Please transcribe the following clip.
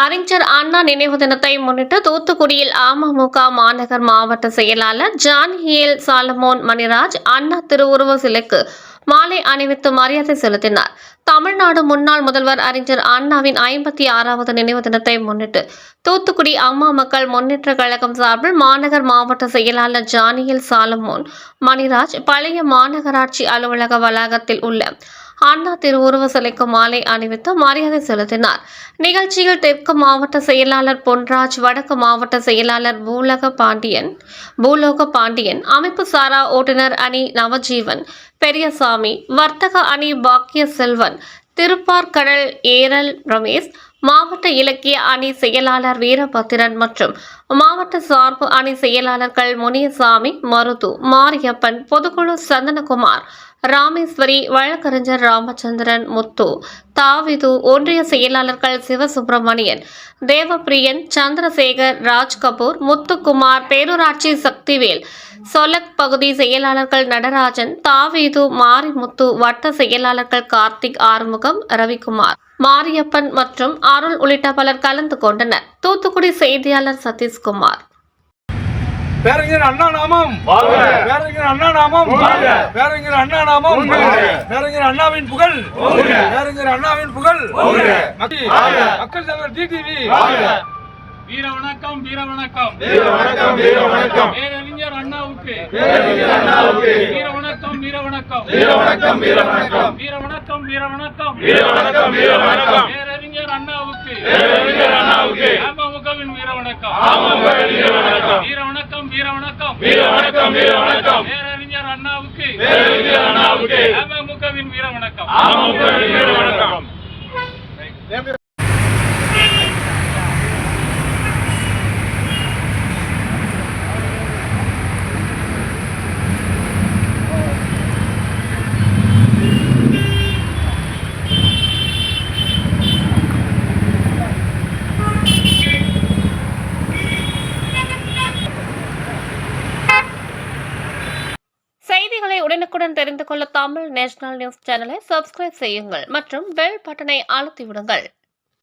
அறிஞர் அண்ணா நினைவு தினத்தை முன்னிட்டு தூத்துக்குடியில் அமமுக மாநகர் மாவட்ட செயலாளர் ஜான்ஹியல் சாலமோன் மணிராஜ் அண்ணா திருவுருவ சிலைக்கு மாலை அணிவித்து மரியாதை செலுத்தினார். தமிழ்நாடு முன்னாள் முதல்வர் அறிஞர் அண்ணாவின் ஐம்பத்தி ஆறாவது நினைவு தினத்தை முன்னிட்டு தூத்துக்குடி அம்மா மக்கள் முன்னேற்ற கழகம் சார்பில் மாநகர் மாவட்ட செயலாளர் ஜானியல் சாலமோன் மணிராஜ் பழைய மாநகராட்சி அலுவலக வளாகத்தில் உள்ள அண்ணா திருவுருவ சிலைக்கு மாலை அணிவித்து மரியாதை செலுத்தினார். நிகழ்ச்சியில் தெற்கு மாவட்ட செயலாளர் பொன்ராஜ் வடக்கு மாவட்ட செயலாளர் பூலக பாண்டியன் பூலோக பாண்டியன் அமைப்பு சாரா ஓட்டுநர் அணி நவஜீவன் பெரியசாமி வர்த்தக அணி பாக்கிய செல்வன் திருப்பார்கடல் ஏரல் ரமேஷ் மாவட்ட இலக்கிய அணி செயலாளர் வீரபத்திரன் மற்றும் மாவட்ட சார்பு அணி செயலாளர்கள் முனியசாமி மருது மாரியப்பன் பொதுக்குழு சந்தனகுமார் ராமேஸ்வரி வழக்கறிஞர் ராமச்சந்திரன் முத்து தாவிது ஒன்றிய செயலாளர்கள் சிவசுப்பிரமணியன் தேவப்பிரியன் சந்திரசேகர் ராஜ் கபூர் முத்துக்குமார் பேரூராட்சி சக்திவேல் சொலக் பகுதி செயலாளர்கள் நடராஜன் தாவீது மாரிமுத்து வட்ட செயலாளர்கள் கார்த்திக் ஆறுமுகம் ரவிக்குமார் மாரியப்பன் மற்றும் அருள் உள்ளிட்ட பலர் கலந்து கொண்டனர் தூத்துக்குடி செய்தியாளர் சதீஷ்குமார் பேரறிஞர் அண்ணா நாமம். பேரறிஞர் அண்ணா நாமம். பேரறிஞர் அண்ணா நாமம். பேரறிஞர் அண்ணாவின் புகழ். பேரறிஞர் அண்ணாவின் புகழ். மக்கள் தலைவர் டிடிவி. வீர வணக்கம் வீர வணக்கம் வீர வணக்கம் வீர வணக்கம் பேரறிஞர் அண்ணாவுக்கு வீர வணக்கம் வீர வணக்கம் வீர வணக்கம் வீர வணக்கம் வீர வணக்கம் வீர வணக்கம் வீர வணக்கம் வீர வணக்கம் பேரறிஞர் அண்ணாவுக்கு. பேரறிஞர் அண்ணாவுக்கு. அமமுகவின் வீர வணக்கம் அமமுகவின் வீர வணக்கம். வீர வணக்கம் வீர வணக்கம் வீர வணக்கம் வீர வணக்கம் பேரறிஞர் அண்ணாவுக்கு. பேரறிஞர் அண்ணாவுக்கு அமமுகவின் வீர வணக்கம் அமமுகவின் வீர வணக்கம் செய்திகளை உடனுக்குடன் தெரிந்து கொள்ள தமிழ் நேஷனல் நியூஸ் சேனலை சப்ஸ்கிரைப் செய்யுங்கள் மற்றும் பெல் பட்டனை அழுத்திவிடுங்கள்.